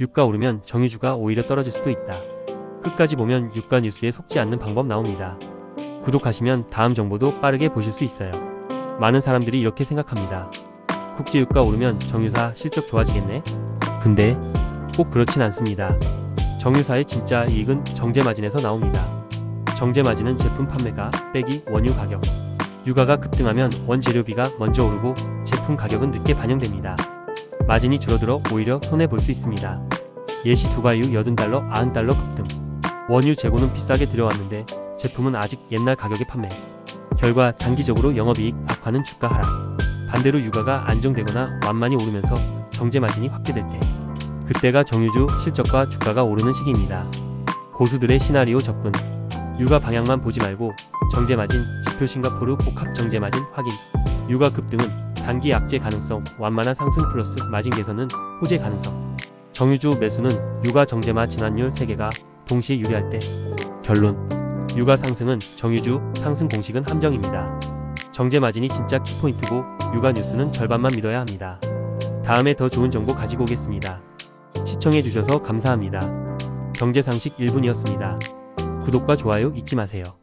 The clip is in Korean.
유가 오르면 정유주가 오히려 떨어질 수도 있다. 끝까지 보면 유가 뉴스에 속지 않는 방법 나옵니다. 구독하시면 다음 정보도 빠르게 보실 수 있어요. 많은 사람들이 이렇게 생각합니다. 국제 유가 오르면 정유사 실적 좋아지겠네? 근데 꼭 그렇진 않습니다. 정유사의 진짜 이익은 정제 마진에서 나옵니다. 정제 마진은 제품 판매가 빼기 원유 가격. 유가가 급등하면 원재료비가 먼저 오르고 제품 가격은 늦게 반영됩니다. 마진이 줄어들어 오히려 손해볼 수 있습니다. 예시 두바이유 80달러, 90달러 급등. 원유 재고는 비싸게 들여왔는데 제품은 아직 옛날 가격에 판매. 결과 단기적으로 영업이익 악화는 주가 하락. 반대로 유가가 안정되거나 완만히 오르면서 정제 마진이 확대될 때. 그때가 정유주 실적과 주가가 오르는 시기입니다. 고수들의 시나리오 접근. 유가 방향만 보지 말고 정제 마진, 지표 싱가포르 복합 정제 마진 확인. 유가 급등은 단기 약재 가능성, 완만한 상승 플러스 마진 개선은 호재 가능성. 정유주 매수는 유가 정제마 진환율 3개가 동시에 유리할 때. 결론. 유가 상승은 정유주 상승 공식은 함정입니다. 정제 마진이 진짜 키포인트고 유가 뉴스는 절반만 믿어야 합니다. 다음에 더 좋은 정보 가지고 오겠습니다. 시청해 주셔서 감사합니다. 경제상식 1분이었습니다. 구독과 좋아요 잊지 마세요.